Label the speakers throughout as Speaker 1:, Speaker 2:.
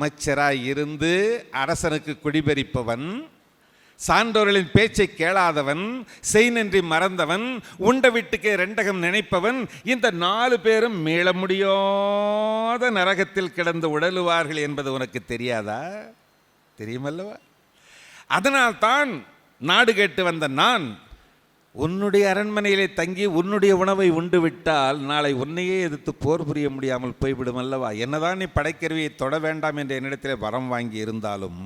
Speaker 1: அமைச்சராய் இருந்து அரசனுக்கு குடிபெறிப்பவன் சான்றோர்களின் பேச்சை கேளாதவன் செய் நன்றி மறந்தவன் உண்ட வீட்டுக்கே ரெண்டகம் நினைப்பவன் இந்த நாலு பேரும் மீள முடியாத நரகத்தில் கிடந்து உடலுவார்கள் என்பது உனக்கு தெரியாதா? தெரியுமல்லவா? அதனால்தான் நாடு கேட்டு வந்த நான் உன்னுடைய அரண்மனையிலே தங்கி உன்னுடைய உணவை உண்டு விட்டால் நாளை உன்னையே எதிர்த்து போர் புரிய முடியாமல் போய்விடும் அல்லவா? என்னதான் நீ படைக்கருவியை தொட வேண்டாம் என்று என்னிடத்திலே வரம் வாங்கி இருந்தாலும்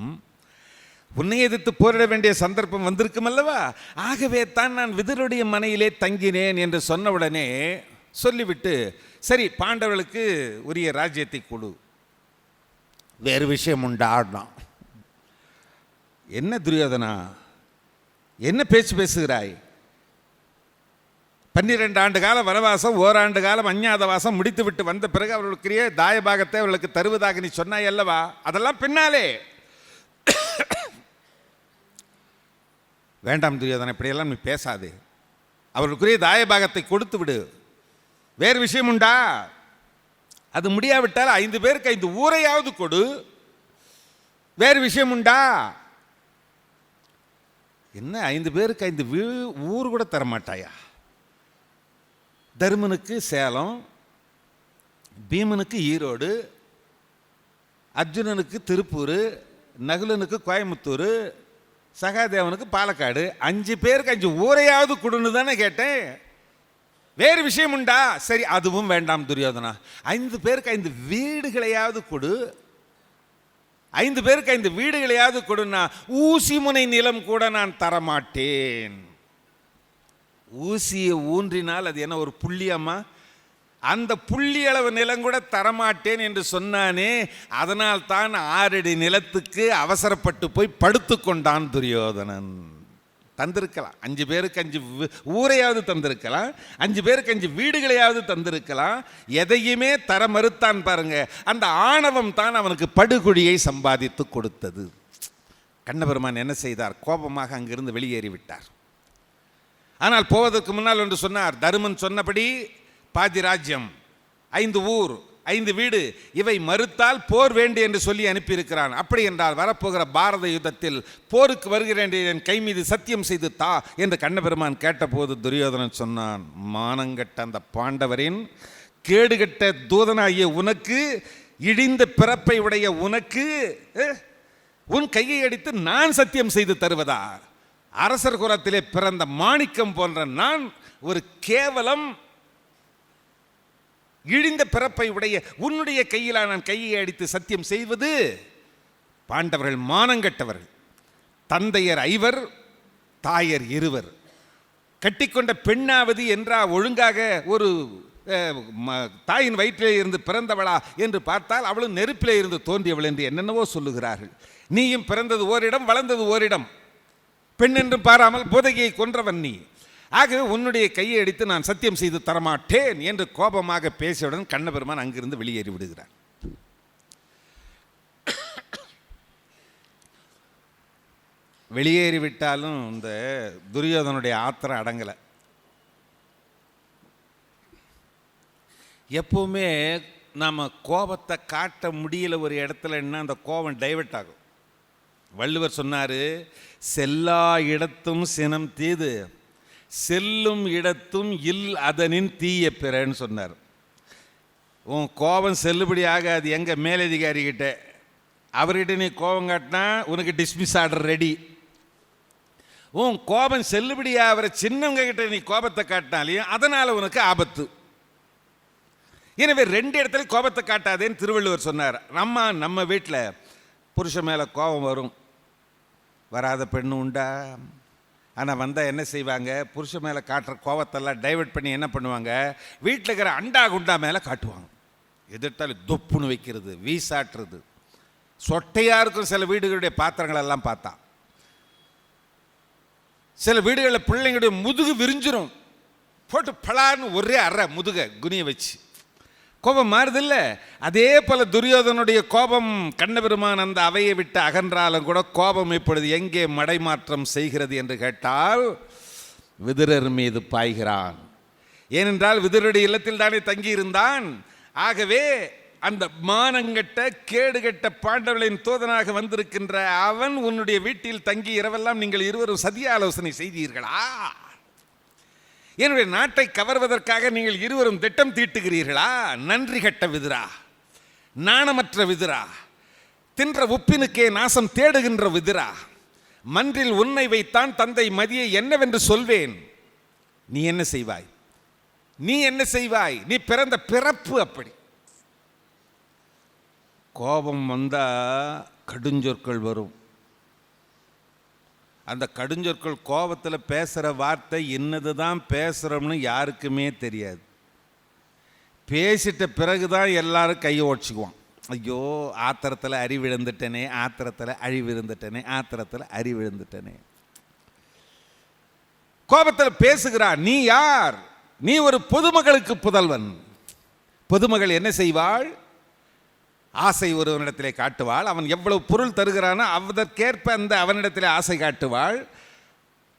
Speaker 1: உன்னை எதிர்த்து போரிட வேண்டிய சந்தர்ப்பம் வந்திருக்கும் அல்லவா? ஆகவே தான் நான் விதருடைய மனையிலே தங்கினேன் என்று சொன்னவுடனே சொல்லிவிட்டு சரி பாண்டவர்களுக்கு உரிய ராஜ்யத்தை கொடு. வேறு விஷயம் உண்டு ஆடினான் என்ன துரியோதனா? என்ன பேச்சு பேசுகிறாய்? பன்னிரெண்டு ஆண்டு கால வனவாசம் ஓராண்டு காலம் அஞ்ஞாத வாசம் வந்த பிறகு அவர்களுக்குரிய தாயபாகத்தை அவர்களுக்கு தருவதாக நீ சொன்னாய் அல்லவா? அதெல்லாம் பின்னாலே. வேண்டாம் துரியோதனை இப்படியெல்லாம் நீ பேசாது. அவர்களுக்குரிய தாயபாகத்தை கொடுத்து விடு. வேறு விஷயம் உண்டா? அது முடியாவிட்டால் ஐந்து பேருக்கு ஐந்து ஊரையாவது கொடு. வேறு விஷயம் உண்டா? என்ன ஐந்து பேருக்கு ஐந்து வீ ஊர் கூட தரமாட்டாயா? தருமனுக்கு சேலம் பீமனுக்கு ஈரோடு அர்ஜுனனுக்கு திருப்பூர் நகுலனுக்கு கோயம்புத்தூர் சகாதேவனுக்கு பாலக்காடு. அஞ்சு பேருக்கு அஞ்சு ஊரையாவது கொடுன்னு தானே கேட்டேன். வேறு விஷயம் உண்டா? சரி அதுவும் வேண்டாம் துரியோதனா. ஐந்து பேருக்கு ஐந்து வீடுகளையாவது கொடு. ஐந்து பேருக்கு ஐந்து வீடுகளையாவது கொடுன்னா ஊசி முனை நிலம் கூட நான் தரமாட்டேன். ஊசியை ஊன்றினால் அது என்ன ஒரு புள்ளியம்மா அந்த புள்ளி அளவு நிலம் கூட தரமாட்டேன் என்று சொன்னானே அதனால் தான் ஆறடி நிலத்துக்கு அவசரப்பட்டு போய் படுத்து கொண்டான் துரியோதனன். தந்திருக்கலாம். அஞ்சு பேருக்கு அஞ்சு ஊரையாவது தந்திருக்கலாம். அஞ்சு பேருக்கு அஞ்சு வீடுகளையாவது தந்திருக்கலாம். எதையுமே தர மறுத்தான் பாருங்க. அந்த ஆணவம் தான் அவனுக்கு படுகொழியை சம்பாதித்து கொடுத்தது. கண்ணபெருமான் என்ன செய்தார்? கோபமாக அங்கிருந்து வெளியேறி விட்டார் ஆனால் போவதற்கு முன்னால் என்று சொன்னார் தருமன் சொன்னபடி பாதி ராஜ்யம் ஐந்து ஊர் ஐந்து வீடு இவை மறுத்தால் போர் வேண்டு என்று சொல்லி அனுப்பியிருக்கிறான். அப்படி என்றால் வரப்போகிற பாரத யுத்தத்தில் போருக்கு வருகிறேன் என் கை மீது சத்தியம் செய்து தா என்று கண்ணபெருமான் கேட்டபோது துரியோதனன் சொன்னான் மானங்கட்ட அந்த பாண்டவரின் கேடுகட்ட தூதனாகிய உனக்கு இடிந்த பிறப்பை உடைய உனக்கு உன் கையை அடித்து நான் சத்தியம் செய்து தருவதா? அரசர் குலத்திலே பிறந்த மாணிக்கம் போன்ற நான் ஒரு கேவலம் இழிந்த பிறப்பை உடைய உன்னுடைய கையிலா நான் கையை அடித்து சத்தியம் செய்வது? பாண்டவர்கள் மானங்கட்டவர்கள் தந்தையர் ஐவர் தாயர் இருவர். கட்டிக்கொண்ட பெண்ணாவது என்றா ஒழுங்காக ஒரு தாயின் வயிற்றிலே இருந்து பிறந்தவளா என்று பார்த்தால் அவளும் நெருப்பிலே இருந்து தோன்றியவள் என்று என்னென்னவோ சொல்லுகிறார்கள். நீயும் பிறந்தது ஓரிடம் வளர்ந்தது ஓரிடம். பெண் என்று பாராமல் போதகியை கொன்றவன் நீ. ஆகவே உன்னுடைய கையை அடித்து நான் சத்தியம் செய்து தரமாட்டேன் என்று கோபமாக பேசியவுடன் கண்ணபெருமான் அங்கிருந்து வெளியேறி விடுகிறார். வெளியேறி விட்டாலும் இந்த துரியோதனுடைய ஆத்திரம் அடங்கலை. எப்பவுமே நம்ம கோபத்தை காட்ட முடியல ஒரு இடத்துலன்னா அந்த கோபம் டைவெர்ட் ஆகும். வள்ளுவர் சொன்னார் செல்லா இடத்தும் சினம் தீது செல்லும் இடத்தும் இல் அதனின் தீய பிறன்னு சொன்னார். உன் கோபம் செல்லுபடி ஆகாது எங்கள் மேலதிகாரி கிட்ட. அவர்கிட்ட நீ கோபம் காட்டினா உனக்கு டிஸ்மிஸ் ஆர்டர் ரெடி உன் கோபம் செல்லுபடி ஆகிற சின்னவங்க கிட்ட நீ கோபத்தை காட்டினாலையும் அதனால் உனக்கு ஆபத்து. எனவே ரெண்டு இடத்துல கோபத்தை காட்டாதேன்னு திருவள்ளுவர் சொன்னார். நம்ம நம்ம வீட்டில் புருஷன் மேலே கோபம் வரும். வராத பெண்ணு உண்டா? ஆனால் வந்தால் என்ன செய்வாங்க? புருஷன் மேலே காட்டுற கோவத்தெல்லாம் டைவெர்ட் பண்ணி என்ன பண்ணுவாங்க? வீட்டில் இருக்கிற அண்டா குண்டா மேலே காட்டுவாங்க. எதிர்த்தாலும் தொப்புன்னு வைக்கிறது வீசாட்டுறது. சொட்டையாக இருக்கும் சில வீடுகளுடைய பாத்திரங்களெல்லாம் பார்த்தா. சில வீடுகளில் பிள்ளைங்களுடைய முதுகு விரிஞ்சிரும். போட்டு பலான்னு ஒரே அறை முதுக குனிய வச்சு. கோபம் மாறுதில்ல. அதே போல துரியோதனுடைய கோபம் கண்ணபெருமான் அந்த அவையை விட்டு அகன்றாலும் கூட கோபம் இப்பொழுது எங்கே மடைமாற்றம் செய்கிறது என்று கேட்டால் விதுரர் மீது பாய்கிறான். ஏனென்றால் விதுரருடைய இல்லத்தில் தானே தங்கியிருந்தான். ஆகவே அந்த மானங்கெட்ட கேடுகட்ட பாண்டவர்களின் தூதனாக வந்திருக்கின்ற அவன் உன்னுடைய வீட்டில் தங்கி இரவெல்லாம் நீங்கள் இருவரும் சதிய ஆலோசனை செய்தீர்களா? என்னுடைய நாட்டை கவர்வதற்காக நீங்கள் இருவரும் திட்டம் தீட்டுகிறீர்களா? நன்றி கெட்ட விதிரா. நாணமற்ற விதிரா. தின்ற உப்பினுக்கே நாசம் தேடுகின்ற விதிரா. மன்றில் உன்னை வைத்தான் தந்தை மதியை என்னவென்று சொல்வேன். நீ என்ன செய்வாய்? நீ என்ன செய்வாய்? நீ பிறந்த பிறப்பு அப்படி. கோபம் வந்தா கடுஞ்சொற்கள் வரும். அந்த கடுஞ்சொற்கள் கோபத்தில் பேசுகிற வார்த்தை என்னது தான் பேசுகிறோம்னு யாருக்குமே தெரியாது. பேசிட்ட பிறகு தான் எல்லாரும் கையை ஓடிச்சுக்குவான் ஐயோ ஆத்திரத்தில் அறிவிழுந்துட்டனே ஆத்திரத்தில் அழிவிழுந்துட்டனே ஆத்திரத்தில் அறிவிழுந்துட்டனே. கோபத்தில் பேசுகிறா நீ யார்? நீ ஒரு பொதுமகளுக்கு புதல்வன். பொதுமகள் என்ன செய்வாள்? ஆசை ஒருவனிடத்திலே காட்டுவாள். அவன் எவ்வளவு பொருள் தருகிறானோ அதற்கேற்ப அந்த அவனிடத்திலே ஆசை காட்டுவாள்.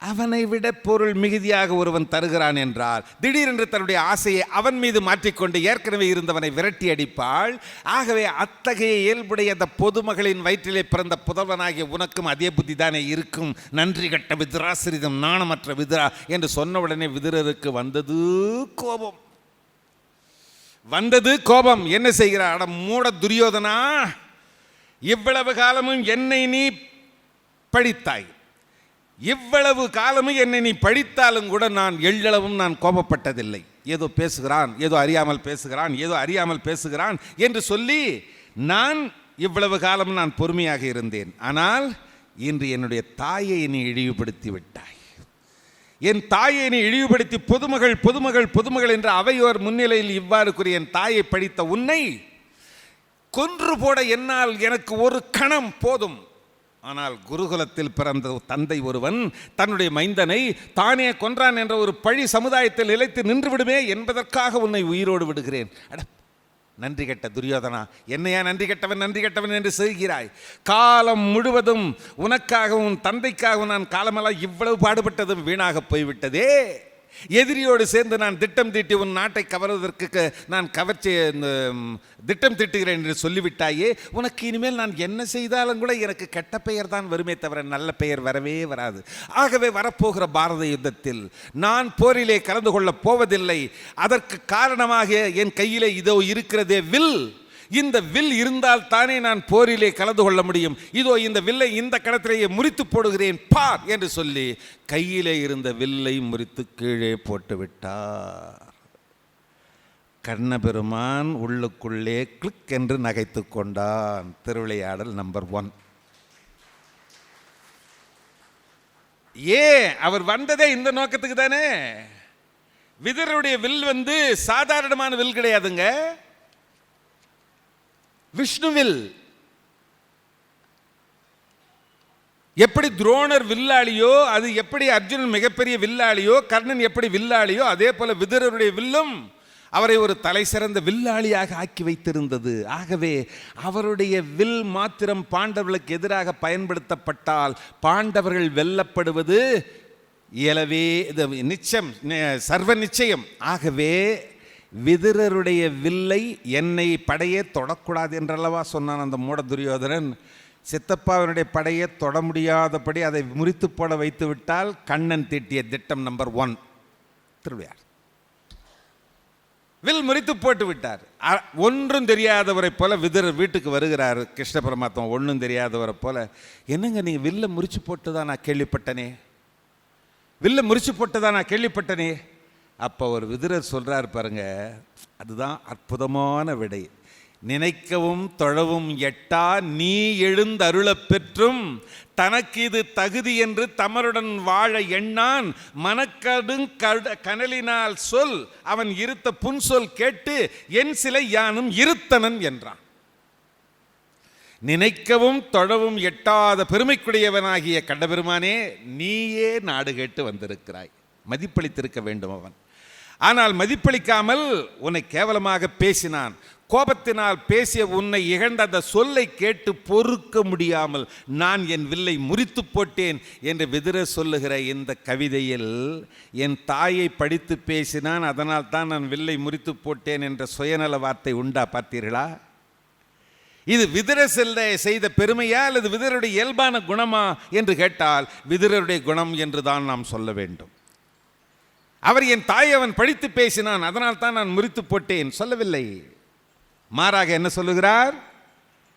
Speaker 1: அவனை விட பொருள் மிகுதியாக ஒருவன் தருகிறான் என்றால் திடீரென்று தன்னுடைய ஆசையை அவன் மீது மாற்றிக்கொண்டு ஏற்கனவே இருந்தவனை விரட்டி அடிப்பாள். ஆகவே அத்தகைய இயல்புடைய அந்த பொதுமகளின் வயிற்றிலே பிறந்த புதல்வனாகிய உனக்கும் அதே புத்தி தானே இருக்கும். நன்றி கட்ட விதுரா நாணமற்ற விதுரா என்று சொன்ன உடனே விதுரருக்கு வந்தது கோபம். வந்தது கோபம். என்ன செய்கிறார் அட மூட துரியோதனா இவ்வளவு காலமும் என்னை நீ படித்தாய். இவ்வளவு காலமும் என்னை நீ படித்தாலும் கூட நான் எள்ளளவும் நான் கோபப்பட்டதில்லை. ஏதோ பேசுகிறான் ஏதோ அறியாமல் பேசுகிறான் ஏதோ அறியாமல் பேசுகிறான் என்று சொல்லி நான் இவ்வளவு காலம் நான் பொறுமையாக இருந்தேன். ஆனால் இன்று என்னுடைய தாயை நீ இழிவுபடுத்தி விட்டாய். என் தாயை நீ இழிவுபடுத்தி பொதுமகள் பொதுமகள் பொதுமகள் என்ற அவையோர் முன்னிலையில் இவ்வாறு கூறிய என் தாயை படித்த உன்னை கொன்று போட என்னால் எனக்கு ஒரு கணம் போதும். ஆனால் குருகுலத்தில் பிறந்த தந்தை ஒருவன் தன்னுடைய மைந்தனை தானே கொன்றான் என்ற ஒரு பழி சமுதாயத்தில் நிலைத்து நின்று விடுமே என்பதற்காக உன்னை உயிரோடு விடுகிறேன். அட நன்றி கெட்ட துரியோதனா என்னையா நன்றி கெட்டவன் நன்றி கெட்டவன் என்று செய்கிறாய் காலம் முழுவதும் உனக்காகவும் தந்தைக்காகவும் நான் காலமெல்லாம் இவ்வளவு பாடுபட்டதும் வீணாக போய்விட்டதே. எதிரியோடு சேர்ந்து நான் திட்டம் தீட்டி உன் நாட்டை கவர்வதற்கு நான் கவர்ச்சி இந்த, திட்டம் தீட்டுகிறேன் என்று சொல்லிவிட்டாயே உனக்கு இனிமேல் நான் என்ன செய்தாலும் கூட எனக்கு கெட்ட பெயர் தான் வருமே தவிர நல்ல பெயர் வரவே வராது. ஆகவே வரப்போகிற பாரத யுத்தத்தில் நான் போரிலே கலந்து கொள்ளப் போவதில்லை. அதற்கு காரணமாக என் கையிலே இதோ இருக்கிறதே வில். இந்த வில் இருந்தால் தானே நான் போரிலே கலந்து கொள்ள முடியும். இதோ இந்த வில்லை இந்த கடத்திலேயே முறித்து போடுகிறேன். பார் என்று சொல்லி கையிலே இருந்த வில்லை முறித்து கீழே போட்டுவிட்டார் கண்ணபெருமான் உள்ளுக்குள்ளே கிளிக் என்று நகைத்து கொண்டான். Thiruvilaiyadal number one. ஏன்? அவர் வந்ததே இந்த நோக்கத்துக்கு தானே? விதருடைய வில் வந்து சாதாரணமான வில் கிடையாதுங்க. விஷ்ணுவில். எப்படி துரோணர் வில்லாளியோ அது எப்படி அர்ஜுனன் மிகப்பெரிய வில்லாளியோ கர்ணன் எப்படி வில்லாளியோ அதே போல விதுரருடைய வில்லும் அவரை ஒரு தலை சிறந்த வில்லாளியாக ஆக்கி வைத்திருந்தது. ஆகவே அவருடைய வில் மாத்திரம் பாண்டவர்களுக்கு எதிராக பயன்படுத்தப்பட்டால் பாண்டவர்கள் வெல்லப்படுவது இயலவே இது நிச்சயம் நி- சர்வ நிச்சயம். ஆகவே விதுரருடைய வில்லை என்னை படையே தொடக்கூடாது என்றல்லவா சொன்னான் அந்த மூட துரியோதனன். சித்தப்பாவினுடைய படையை தொட முடியாதபடி அதை முறித்து போட வைத்து விட்டால் கண்ணன் தீட்டிய திட்டம் நம்பர் ஒன் திருவிழா வில் முறித்து போட்டு விட்டார். ஒன்றும் தெரியாதவரை போல விதுரர் வீட்டுக்கு வருகிறார். கிருஷ்ண பரமாத்மா ஒன்றும் தெரியாதவரை போல என்னங்க நீங்கள் வில்ல முறிச்சு போட்டு தான் நான் கேள்விப்பட்டனே? வில்ல முறிச்சு போட்டு தான் நான் கேள்விப்பட்டனே? அப்போ ஒரு விதுரர் சொல்கிறார் பாருங்க அதுதான் அற்புதமான விடை. நினைக்கவும் தொழவும் எட்டா நீ எழுந்தருளப் பெற்றும் தனக்கு இது தகுதி என்று தமருடன் வாழ எண்ணான் மனக்கடும் கட- கனலினால் சொல் அவன் இருத்த புன்சொல் கேட்டு என் சிலை யானும் இருத்தனன் என்றான். நினைக்கவும் தொழவும் எட்டாத பெருமைக்குடையவனாகிய கண்டபெருமானே நீயே நாடு கேட்டு வந்திருக்கிறாய். மதிப்பளித்திருக்க வேண்டும் அவன். ஆனால் மதிப்பளிக்காமல் உன்னை கேவலமாக பேசினான். கோபத்தினால் பேசிய உன்னை இகழ்ந்த அந்த சொல்லை கேட்டு பொறுக்க முடியாமல் நான் என் வில்லை முறித்து போட்டேன் என்று விதிர சொல்லுகிற இந்த கவிதையில் என் தாயை படித்து பேசினான் அதனால் தான் நான் வில்லை முறித்து போட்டேன் என்ற சுயநல வார்த்தை உண்டா பார்த்தீர்களா? இது விதிர செல்ல செய்த பெருமையா அல்லது விதிரருடைய இயல்பான குணமா? என்று கேட்டால் விதிரருடைய குணம் என்று தான் நாம் சொல்ல வேண்டும். அவர் என் தாய் அவன் படித்து பேசினான். அதனால் தான் நான் முறித்து போட்டேன். சொல்லவில்லை. மாறாக என்ன சொல்லுகிறார்?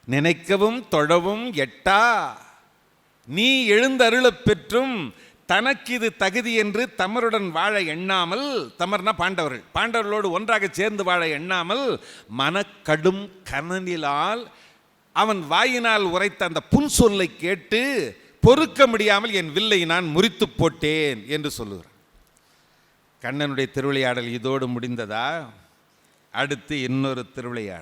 Speaker 1: நினைக்கவும் தொழவும் எட்டா. நீ எழுந்தருளப் பெற்றும் தனக்கு இது தகுதி என்று தமருடன் வாழ எண்ணாமல் தமர்னா பாண்டவர்கள். பாண்டவர்களோடு ஒன்றாக சேர்ந்து வாழ எண்ணாமல் மனக்கடும் கனனிலால் அவன் வாயினால் உரைத்த அந்த புன்சொல்லை கேட்டு பொறுக்க முடியாமல் என் வில்லை நான் முறித்து போட்டேன் என்று சொல்லுகிறான் கண்ணனுடைய திருவிளையாடல் இதோடு முடிந்ததா? அடுத்து இன்னொரு திருவிளையாடல்.